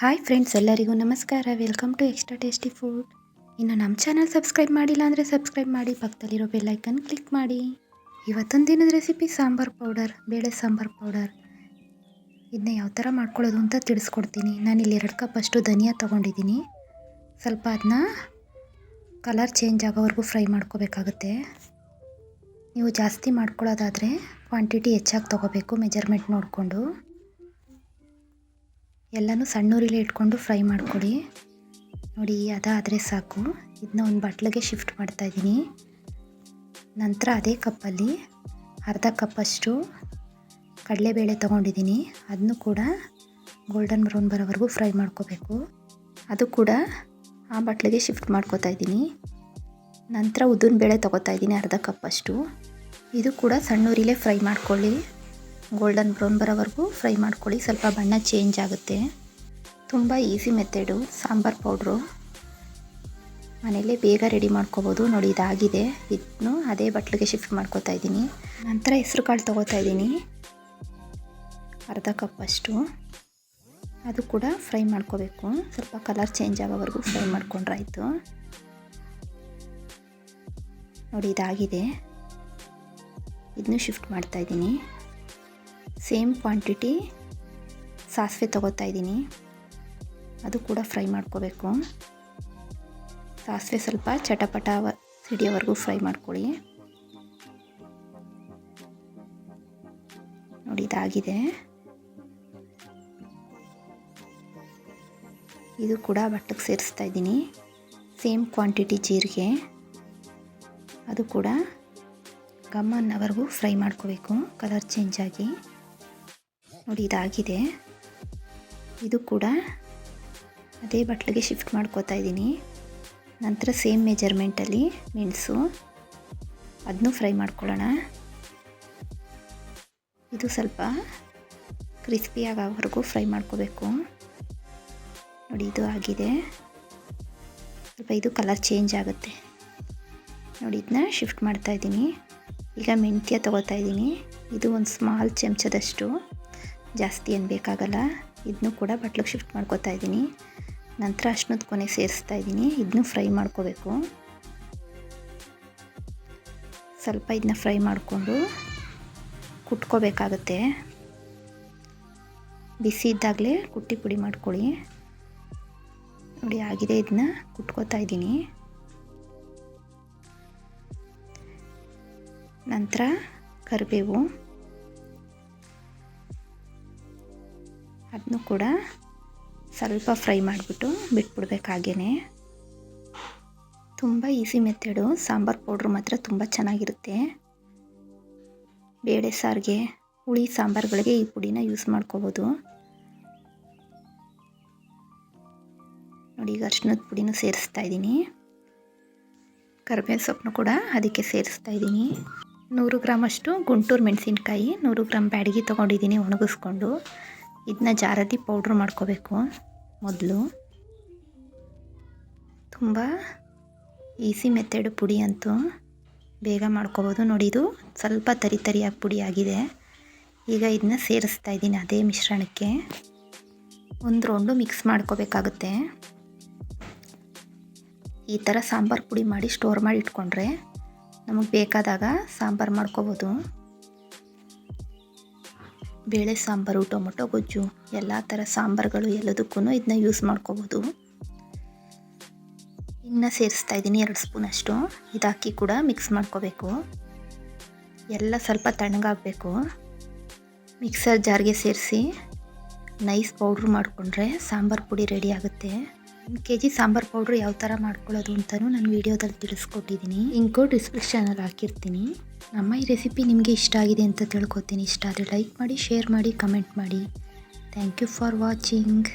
Hi friends ಎಲ್ಲರಿಗೂ ನಮಸ್ಕಾರ. Welcome to extra tasty food ಇನ್ನು ನಮ್ಮ ಚಾನಲ್ ಸಬ್ಸ್ಕ್ರೈಬ್ ಮಾಡಿಲ್ಲ ಅಂದರೆ ಸಬ್ಸ್ಕ್ರೈಬ್ ಮಾಡಿ, ಪಕ್ಕದಲ್ಲಿರೋ ಬೆಲ್ಲೈಕನ್ ಕ್ಲಿಕ್ ಮಾಡಿ. ಇವತ್ತೊಂದು ದಿನದ ರೆಸಿಪಿ ಸಾಂಬಾರ್ ಪೌಡರ್ ಬೇಳೆ ಸಾಂಬಾರ್ ಪೌಡರ್ ಇದನ್ನ ಯಾವ ಥರ ಮಾಡ್ಕೊಳ್ಳೋದು ಅಂತ ತಿಳಿಸ್ಕೊಡ್ತೀನಿ. ನಾನಿಲ್ಲಿ ಎರಡು ಕಪ್ ಅಷ್ಟು ಧನಿಯಾ ತೊಗೊಂಡಿದ್ದೀನಿ. ಸ್ವಲ್ಪ ಅದನ್ನ ಕಲರ್ ಚೇಂಜ್ ಆಗೋವರೆಗೂ ಫ್ರೈ ಮಾಡ್ಕೋಬೇಕಾಗುತ್ತೆ. ನೀವು ಜಾಸ್ತಿ ಮಾಡ್ಕೊಳ್ಳೋದಾದರೆ ಕ್ವಾಂಟಿಟಿ ಹೆಚ್ಚಾಗಿ ತೊಗೋಬೇಕು ಮೆಜರ್ಮೆಂಟ್ ನೋಡಿಕೊಂಡು. ಎಲ್ಲನೂ ಸಣ್ಣೂರಿಲೇ ಇಟ್ಕೊಂಡು ಫ್ರೈ ಮಾಡ್ಕೊಡಿ. ನೋಡಿ, ಅದಾದರೆ ಸಾಕು. ಇದನ್ನ ಒಂದು ಬಟ್ಲಿಗೆ ಶಿಫ್ಟ್ ಮಾಡ್ತಾಯಿದ್ದೀನಿ ನಂತರ ಅದೇ ಕಪ್ಪಲ್ಲಿ ಅರ್ಧ ಕಪ್ಪಷ್ಟು ಕಡಲೆಬೇಳೆ ತೊಗೊಂಡಿದ್ದೀನಿ. ಅದನ್ನು ಕೂಡ ಗೋಲ್ಡನ್ ಬ್ರೌನ್ ಬರೋವರೆಗೂ ಫ್ರೈ ಮಾಡ್ಕೋಬೇಕು. ಅದು ಕೂಡ ಆ ಬಟ್ಲಿಗೆ ಶಿಫ್ಟ್ ಮಾಡ್ಕೋತಾ ಇದ್ದೀನಿ. ನಂತರ ಉದ್ದಿನ ಬೇಳೆ ತೊಗೋತಾ ಇದ್ದೀನಿ ಅರ್ಧ ಕಪ್ಪಷ್ಟು. ಇದು ಕೂಡ ಸಣ್ಣೂರಿಲೇ ಫ್ರೈ ಮಾಡ್ಕೊಳ್ಳಿ. ಗೋಲ್ಡನ್ ಬ್ರೌನ್ ಬರೋವರೆಗೂ ಫ್ರೈ ಮಾಡ್ಕೊಳ್ಳಿ. ಸ್ವಲ್ಪ ಬಣ್ಣ ಚೇಂಜ್ ಆಗುತ್ತೆ. ತುಂಬ ಈಸಿ ಮೆಥಡು ಸಾಂಬಾರ್ ಪೌಡ್ರು ಮನೆಯಲ್ಲೇ ಬೇಗ ರೆಡಿ ಮಾಡ್ಕೋಬೋದು. ನೋಡಿ, ಇದಾಗಿದೆ. ಇದನ್ನು ಅದೇ ಬಟ್ಲಿಗೆ ಶಿಫ್ಟ್ ಮಾಡ್ಕೋತಾ ಇದ್ದೀನಿ. ನಂತರ ಹೆಸ್ರು ಕಾಳು ತೊಗೋತಾ ಇದ್ದೀನಿ. ಅರ್ಧ ಕಪ್ಪಷ್ಟು ಅದು ಕೂಡ ಫ್ರೈ ಮಾಡ್ಕೋಬೇಕು. ಸ್ವಲ್ಪ ಕಲರ್ ಚೇಂಜ್ ಆಗೋವರೆಗೂ ಫ್ರೈ ಮಾಡ್ಕೊಂಡ್ರಾಯಿತು ನೋಡಿ, ಇದಾಗಿದೆ. ಇದನ್ನು ಶಿಫ್ಟ್ ಮಾಡ್ತಾ ಇದ್ದೀನಿ. ಸೇಮ್ ಕ್ವಾಂಟಿಟಿ ಸಾಸಿವೆ ತೊಗೋತಾ ಇದ್ದೀನಿ. ಅದು ಕೂಡ ಫ್ರೈ ಮಾಡ್ಕೋಬೇಕು. ಸಾಸಿವೆ ಸ್ವಲ್ಪ ಚಟಪಟ ಸಿಡಿಯೋವರೆಗೂ ಫ್ರೈ ಮಾಡ್ಕೊಳ್ಳಿ. ನೋಡಿ, ಇದಾಗಿದೆ. ಇದು ಕೂಡ ಬಟ್ಟಕ್ಕೆ ಸೇರಿಸ್ತಾ ಇದ್ದೀನಿ. ಸೇಮ್ ಕ್ವಾಂಟಿಟಿ ಜೀರಿಗೆ. ಅದು ಕೂಡ ಗಮ್ಮನ್ನವರೆಗೂ ಫ್ರೈ ಮಾಡ್ಕೋಬೇಕು, ಕಲರ್ ಚೇಂಜ್ ಆಗಿ. ನೋಡಿ ಇದಾಗಿದೆ ಇದು ಕೂಡ ಅದೇ ಬಟ್ಲಿಗೆ ಶಿಫ್ಟ್ ಮಾಡ್ಕೋತಾ ಇದ್ದೀನಿ. ನಂತರ ಸೇಮ್ ಮೆಜರ್ಮೆಂಟಲ್ಲಿ ಮೆಣಸು. ಅದನ್ನು ಫ್ರೈ ಮಾಡ್ಕೊಳ್ಳೋಣ. ಇದು ಸ್ವಲ್ಪ ಕ್ರಿಸ್ಪಿ ಆಗೋವರೆಗೂ ಫ್ರೈ ಮಾಡ್ಕೋಬೇಕು. ನೋಡಿ, ಇದು ಆಗಿದೆ. ಸ್ವಲ್ಪ ಇದು ಕಲರ್ ಚೇಂಜ್ ಆಗುತ್ತೆ. ನೋಡಿ ಇದನ್ನ ಶಿಫ್ಟ್ ಮಾಡ್ತಾ ಇದ್ದೀನಿ. ಈಗ ಮೆಂತ್ಯ ತೊಗೋತಾ ಇದ್ದೀನಿ. ಇದು ಒಂದು ಸ್ಮಾಲ್ ಚಮಚದಷ್ಟು. ಜಾಸ್ತಿ ಏನು ಬೇಕಾಗಲ್ಲ. ಇದನ್ನು ಕೂಡ ಬಟ್ಲಿಗೆ ಶಿಫ್ಟ್ ಮಾಡ್ಕೋತಾ ಇದ್ದೀನಿ. ನಂತರ ಅಷ್ಟೊಂದು ಕೊನೆ ಸೇರಿಸ್ತಾ ಇದ್ದೀನಿ. ಇದನ್ನು ಫ್ರೈ ಮಾಡ್ಕೋಬೇಕು. ಸ್ವಲ್ಪ ಇದನ್ನ ಫ್ರೈ ಮಾಡಿಕೊಂಡು ಕುಟ್ಕೋಬೇಕಾಗತ್ತೆ. ಬಿಸಿ ಇದ್ದಾಗಲೇ ಕುಟ್ಟಿ ಪುಡಿ ಮಾಡ್ಕೊಳ್ಳಿ. ನೋಡಿ, ಆಗಿದೆ ಇದನ್ನ. ಕುಟ್ಕೋತಾ ಇದ್ದೀನಿ. ನಂತರ ಕರಿಬೇವು. ಅದನ್ನು ಕೂಡ ಸ್ವಲ್ಪ ಫ್ರೈ ಮಾಡಿಬಿಟ್ಟು ಬಿಟ್ಬಿಡ್ಬೇಕಾಗೇ ತುಂಬ ಈಸಿ ಮೆಥಡು. ಸಾಂಬಾರು ಪೌಡ್ರ್ ಮಾತ್ರ ತುಂಬ ಚೆನ್ನಾಗಿರುತ್ತೆ. ಬೇಳೆ ಸಾರಿಗೆ, ಹುಳಿ ಸಾಂಬಾರುಗಳಿಗೆ ಈ ಪುಡಿನ ಯೂಸ್ ಮಾಡ್ಕೋಬೋದು. ನೋಡಿ, ಈಗ ಅರ್ಶಿನದ ಪುಡಿನೂ ಸೇರಿಸ್ತಾ ಇದ್ದೀನಿ. ಕರಿಬೇವು ಸೊಪ್ಪನ್ನು ಕೂಡ ಅದಕ್ಕೆ ಸೇರಿಸ್ತಾ ಇದ್ದೀನಿ. ನೂರು ಗ್ರಾಮಷ್ಟು ಗುಂಟೂರು ಮೆಣಸಿನ್ಕಾಯಿ, ನೂರು ಗ್ರಾಮ್ ಬ್ಯಾಡಗಿ ತೊಗೊಂಡಿದ್ದೀನಿ ಒಣಗಿಸ್ಕೊಂಡು. ಇದನ್ನ ಜಾರತಿ ಪೌಡ್ರ್ ಮಾಡ್ಕೋಬೇಕು ಮೊದಲು. ತುಂಬ ಈಸಿ ಮೆಥಡ್ ಪುಡಿ ಅಂತೂ ಬೇಗ ಮಾಡ್ಕೋಬೋದು. ನೋಡಿ ಇದು ಸ್ವಲ್ಪ ತರಿ ತರಿಯಾಗಿ ಪುಡಿ ಆಗಿದೆ. ಈಗ ಇದನ್ನ ಸೇರಿಸ್ತಾ ಇದ್ದೀನಿ ಅದೇ ಮಿಶ್ರಣಕ್ಕೆ. ಒಂದು ರೌಂಡು ಮಿಕ್ಸ್ ಮಾಡ್ಕೋಬೇಕಾಗುತ್ತೆ. ಈ ಥರ ಸಾಂಬಾರು ಪುಡಿ ಮಾಡಿ ಸ್ಟೋರ್ ಮಾಡಿ ಇಟ್ಕೊಂಡ್ರೆ ನಮಗೆ ಬೇಕಾದಾಗ ಸಾಂಬಾರು ಮಾಡ್ಕೋಬೋದು. ಬೇಳೆ ಸಾಂಬಾರು, ಟೊಮೊಟೊ, ಗೊಜ್ಜು, ಎಲ್ಲ ಥರ ಸಾಂಬಾರುಗಳು ಎಲ್ಲದಕ್ಕೂ ಇದನ್ನ ಯೂಸ್ ಮಾಡ್ಕೋಬೋದು. ಇನ್ನು ಸೇರಿಸ್ತಾ ಇದ್ದೀನಿ ಎರಡು ಸ್ಪೂನ್ ಅಷ್ಟು. ಇದಾಕಿ ಕೂಡ ಮಿಕ್ಸ್ ಮಾಡ್ಕೋಬೇಕು. ಎಲ್ಲ ಸ್ವಲ್ಪ ತಣ್ಣಗಾಗಬೇಕು. ಮಿಕ್ಸರ್ ಜಾರ್ಗೆ ಸೇರಿಸಿ ನೈಸ್ ಪೌಡ್ರ್ ಮಾಡಿಕೊಂಡ್ರೆ ಸಾಂಬಾರು ಪುಡಿ ರೆಡಿ ಆಗುತ್ತೆ. ಒಂದು ಕೆ ಜಿ ಸಾಂಬಾರು ಪೌಡ್ರ್ ಯಾವ ಥರ ಮಾಡ್ಕೊಳ್ಳೋದು ಅಂತಲೂ ನಾನು ವೀಡಿಯೋದಲ್ಲಿ ತಿಳಿಸ್ಕೊಟ್ಟಿದ್ದೀನಿ ಇಂಕೋ ಡಿಸ್ಕ್ರಿಪ್ಷನಲ್ಲಿ ಹಾಕಿರ್ತೀನಿ. ನಮ್ಮ ಈ ರೆಸಿಪಿ ನಿಮಗೆ ಇಷ್ಟ ಆಗಿದೆ ಅಂತ ತಿಳ್ಕೊತೀನಿ. ಇಷ್ಟ ಆದರೆ ಲೈಕ್ ಮಾಡಿ ಶೇರ್ ಮಾಡಿ ಕಮೆಂಟ್ ಮಾಡಿ. Thank you for watching